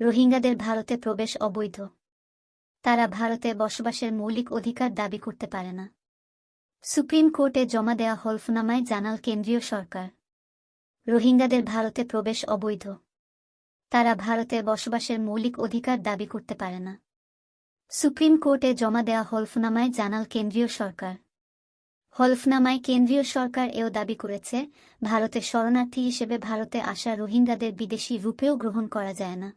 রোহিঙ্গাদের ভারতে প্রবেশ অবৈধ। তারা ভারতে বসবাসের মৌলিক অধিকার দাবি করতে পারে না। সুপ্রিম কোর্টে জমা দেয়া হলফনামায় জানাল কেন্দ্রীয় সরকার। রোহিঙ্গাদের ভারতে প্রবেশ অবৈধ। তারা ভারতে বসবাসের মৌলিক অধিকার দাবি করতে পারে না। সুপ্রিম কোর্টে জমা দেয়া হলফনামায় জানাল কেন্দ্রীয় সরকার। হলফনামায় কেন্দ্রীয় সরকার এও দাবি করেছে, ভারতে শরণার্থী হিসেবে ভারতে আসা রোহিঙ্গাদের বিদেশি রূপেও গ্রহণ করা যায় না।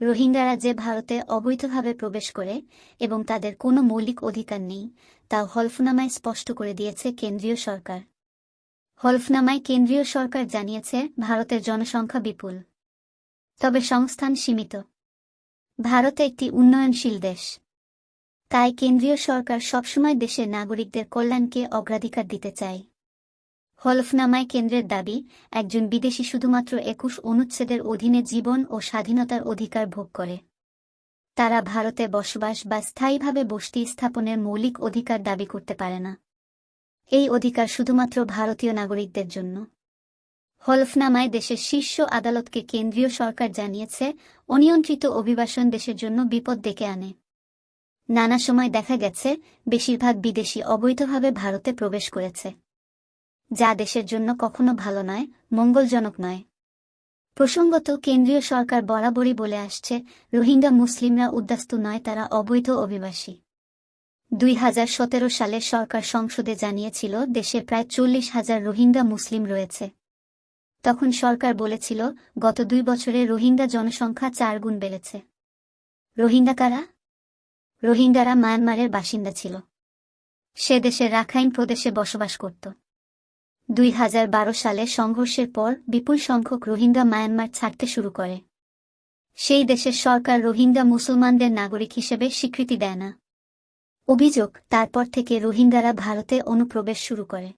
রোহিঙ্গারা যে ভারতে অবৈধভাবে প্রবেশ করে এবং তাদের কোনো মৌলিক অধিকার নেই তা হলফনামায় স্পষ্ট করে দিয়েছে কেন্দ্রীয় সরকার। হলফনামায় কেন্দ্রীয় সরকার জানিয়েছে, ভারতের জনসংখ্যা বিপুল। তবে সংস্থান সীমিত। ভারত একটি উন্নয়নশীল দেশ। তাই কেন্দ্রীয় সরকার সবসময় দেশের নাগরিকদের কল্যাণকে অগ্রাধিকার দিতে চায়। হলফনামায় কেন্দ্রের দাবি, একজন বিদেশি শুধুমাত্র একুশ অনুচ্ছেদের অধীনে জীবন ও স্বাধীনতার অধিকার ভোগ করে। তারা ভারতে বসবাস বা স্থায়ীভাবে বসতি স্থাপনের মৌলিক অধিকার দাবি করতে পারে না। এই অধিকার শুধুমাত্র ভারতীয় নাগরিকদের জন্য। হলফনামায় দেশের শীর্ষ আদালতকে কেন্দ্রীয় সরকার জানিয়েছে, অনিয়ন্ত্রিত অভিবাসন দেশের জন্য বিপদ ডেকে আনে। নানা সময় দেখা গেছে, বেশিরভাগ বিদেশি অবৈধভাবে ভারতে প্রবেশ করেছে। যা দেশের জন্য কখনো ভালো নয়, মঙ্গলজনক নয়। প্রসঙ্গত, কেন্দ্রীয় সরকার বরাবরই বলে আসছে, রোহিঙ্গা মুসলিমরা উদ্বাস্তু নয়, তারা অবৈধ অভিবাসী। দুই হাজার সতেরো সালে সরকার সংসদে জানিয়েছিল, দেশে প্রায় চল্লিশ হাজার রোহিঙ্গা মুসলিম রয়েছে। তখন সরকার বলেছিল, গত দুই বছরে রোহিঙ্গা জনসংখ্যা চার গুণ বেড়েছে। রোহিঙ্গা কারা? রোহিঙ্গারা মায়ানমারের বাসিন্দা ছিল। সে দেশে রাখাইন প্রদেশে বসবাস করত। দুই হাজার বারো সালে সংঘর্ষের পর বিপুল সংখ্যক রোহিঙ্গা মায়ানমার ছাড়তে শুরু করে। সেই দেশের সরকার রোহিঙ্গা মুসলমানদের নাগরিক হিসেবে স্বীকৃতি দেয় না। অভিযোগ, তারপর থেকে রোহিঙ্গারা ভারতে অনুপ্রবেশ শুরু করে।